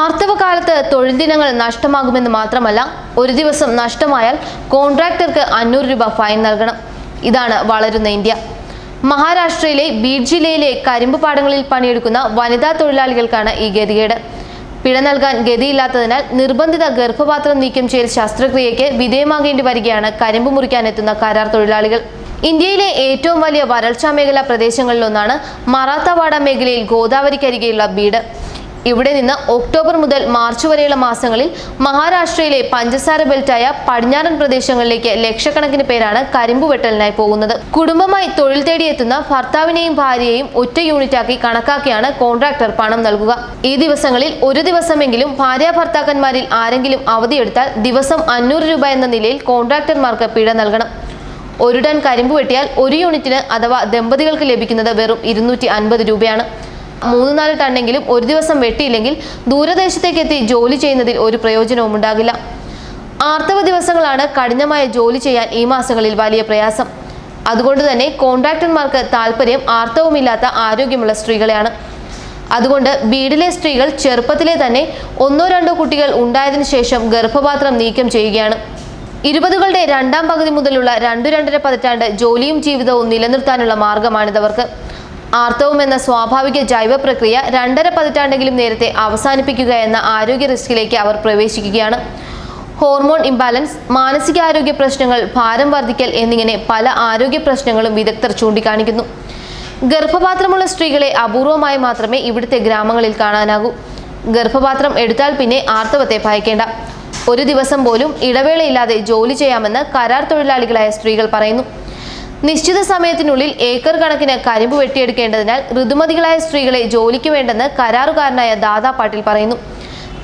ആർത്തവകാലത്ത് തൊഴിൽ ദിനങ്ങൾ നഷ്ടമാകുമെന്ന് മാത്രമല്ല ഒരു ദിവസം നഷ്ടമായാൽ കോൺട്രാക്ടർക്ക് അഞ്ഞൂറ് രൂപ ഫൈൻ നൽകണം. ഇതാണ് വളരുന്ന ഇന്ത്യ. മഹാരാഷ്ട്രയിലെ ബീഡ് ജില്ലയിലെ കരിമ്പ് പാടങ്ങളിൽ പണിയെടുക്കുന്ന വനിതാ തൊഴിലാളികൾക്കാണ് ഈ ഗതികേട്. പിഴ നൽകാൻ ഗതിയില്ലാത്തതിനാൽ നിർബന്ധിത ഗർഭപാത്രം നീക്കം ചെയ്യൽ ശസ്ത്രക്രിയയ്ക്ക് വിധേയമാകേണ്ടി വരികയാണ് കരിമ്പ് മുറിക്കാനെത്തുന്ന കരാർ തൊഴിലാളികൾ. ഇന്ത്യയിലെ ഏറ്റവും വലിയ വരൾച്ചാ മേഖലാ പ്രദേശങ്ങളിലൊന്നാണ് മറാത്തവാഡ മേഖലയിൽ ഗോദാവരിക്കരികെയുള്ള ബീഡ്. ഇവിടെ നിന്ന് ഒക്ടോബർ മുതൽ മാർച്ച് വരെയുള്ള മാസങ്ങളിൽ മഹാരാഷ്ട്രയിലെ പഞ്ചസാര ബെൽറ്റായ പടിഞ്ഞാറൻ പ്രദേശങ്ങളിലേക്ക് ലക്ഷക്കണക്കിന് പേരാണ് കരിമ്പു വെട്ടലിനായി പോകുന്നത്. കുടുംബമായി തൊഴിൽ തേടിയെത്തുന്ന ഭർത്താവിനെയും ഭാര്യയെയും ഒറ്റ യൂണിറ്റാക്കി കണക്കാക്കിയാണ് കോൺട്രാക്ടർ പണം നൽകുക. ഈ ദിവസങ്ങളിൽ ഒരു ദിവസമെങ്കിലും ഭാര്യ ഭർത്താക്കന്മാരിൽ ആരെങ്കിലും അവധിയെടുത്താൽ ദിവസം അഞ്ഞൂറ് രൂപ എന്ന നിലയിൽ കോൺട്രാക്ടർമാർക്ക് പിഴ നൽകണം. ഒരു ടൺ കരിമ്പ് വെട്ടിയാൽ ഒരു യൂണിറ്റിന് അഥവാ ദമ്പതികൾക്ക് ലഭിക്കുന്നത് വെറും ഇരുന്നൂറ്റി അൻപത് രൂപയാണ്. മൂന്ന് നാല് ടണ്ണെങ്കിലും ഒരു ദിവസം വെട്ടിയില്ലെങ്കിൽ ദൂരദേശത്തേക്ക് എത്തി ജോലി ചെയ്യുന്നതിൽ ഒരു പ്രയോജനവും ഉണ്ടാകില്ല. ആർത്തവ ദിവസങ്ങളാണ് കഠിനമായ ജോലി ചെയ്യാൻ ഈ മാസങ്ങളിൽ വലിയ പ്രയാസം. അതുകൊണ്ട് തന്നെ കോൺട്രാക്ടർമാർക്ക് താല്പര്യം ആർത്തവമില്ലാത്ത ആരോഗ്യമുള്ള സ്ത്രീകളെയാണ്. അതുകൊണ്ട് വീടിലെ സ്ത്രീകൾ ചെറുപ്പത്തിലെ തന്നെ ഒന്നോ രണ്ടോ കുട്ടികൾ ഉണ്ടായതിനു ശേഷം ഗർഭപാത്രം നീക്കം ചെയ്യുകയാണ്. ഇരുപതുകളുടെ രണ്ടാം പകുതി മുതലുള്ള രണ്ടു രണ്ടര പതിറ്റാണ്ട് ജോലിയും ജീവിതവും നിലനിർത്താനുള്ള മാർഗമാണിതവർക്ക്. ആർത്തവം എന്ന സ്വാഭാവിക ജൈവ പ്രക്രിയ രണ്ടര പതിറ്റാണ്ടെങ്കിലും നേരത്തെ അവസാനിപ്പിക്കുക എന്ന ആരോഗ്യ റിസ്കിലേക്ക് അവർ പ്രവേശിക്കുകയാണ്. ഹോർമോൺ ഇംബാലൻസ് മാനസികാരോഗ്യ പ്രശ്നങ്ങൾ ഭാരം വർദ്ധിക്കൽ എന്നിങ്ങനെ പല ആരോഗ്യ പ്രശ്നങ്ങളും വിദഗ്ധർ ചൂണ്ടിക്കാണിക്കുന്നു. ഗർഭപാത്രമുള്ള സ്ത്രീകളെ അപൂർവമായി മാത്രമേ ഇവിടുത്തെ ഗ്രാമങ്ങളിൽ കാണാനാകൂ. ഗർഭപാത്രം എടുത്താൽ പിന്നെ ആർത്തവത്തെ ഭയക്കേണ്ട. ഒരു ദിവസം പോലും ഇടവേളയില്ലാതെ ജോലി ചെയ്യാമെന്ന് കരാർ തൊഴിലാളികളായ സ്ത്രീകൾ പറയുന്നു. നിശ്ചിത സമയത്തിനുള്ളിൽ ഏക്കർ കണക്കിന് കരിമ്പ് വെട്ടിയെടുക്കേണ്ടതിനാൽ ഋതുമതികളായ സ്ത്രീകളെ ജോലിക്ക് വേണ്ടെന്ന് കരാറുകാരനായ ദാദാ പാട്ടീൽ പറയുന്നു.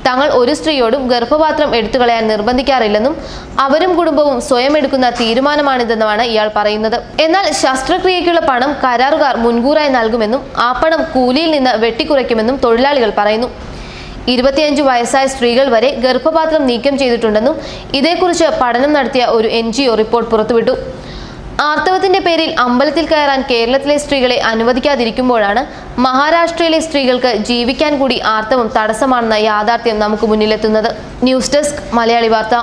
തങ്ങൾ ഒരു സ്ത്രീയോടും ഗർഭപാത്രം എടുത്തുകളയാൻ നിർബന്ധിക്കാറില്ലെന്നും അവരും കുടുംബവും സ്വയം എടുക്കുന്ന തീരുമാനമാണിതെന്നുമാണ് ഇയാൾ പറയുന്നത്. എന്നാൽ ശസ്ത്രക്രിയയ്ക്കുള്ള പണം കരാറുകാർ മുൻകൂറായി നൽകുമെന്നും ആ പണം കൂലിയിൽ നിന്ന് വെട്ടിക്കുറയ്ക്കുമെന്നും തൊഴിലാളികൾ പറയുന്നു. ഇരുപത്തിയഞ്ച് വയസ്സായ സ്ത്രീകൾ വരെ ഗർഭപാത്രം നീക്കം ചെയ്തിട്ടുണ്ടെന്നും ഇതേക്കുറിച്ച് പഠനം നടത്തിയ ഒരു എൻ റിപ്പോർട്ട് പുറത്തുവിട്ടു. ആർത്തവത്തിന്റെ പേരിൽ അമ്പലത്തിൽ കയറാൻ കേരളത്തിലെ സ്ത്രീകളെ അനുവദിക്കാതിരിക്കുമ്പോഴാണ് മഹാരാഷ്ട്രയിലെ സ്ത്രീകൾക്ക് ജീവിക്കാൻ കൂടി ആർത്തവം തടസ്സമാണെന്ന യാഥാർത്ഥ്യം നമുക്ക് മുന്നിലെത്തുന്നത്. ന്യൂസ് ഡെസ്ക് മലയാളി വാർത്ത.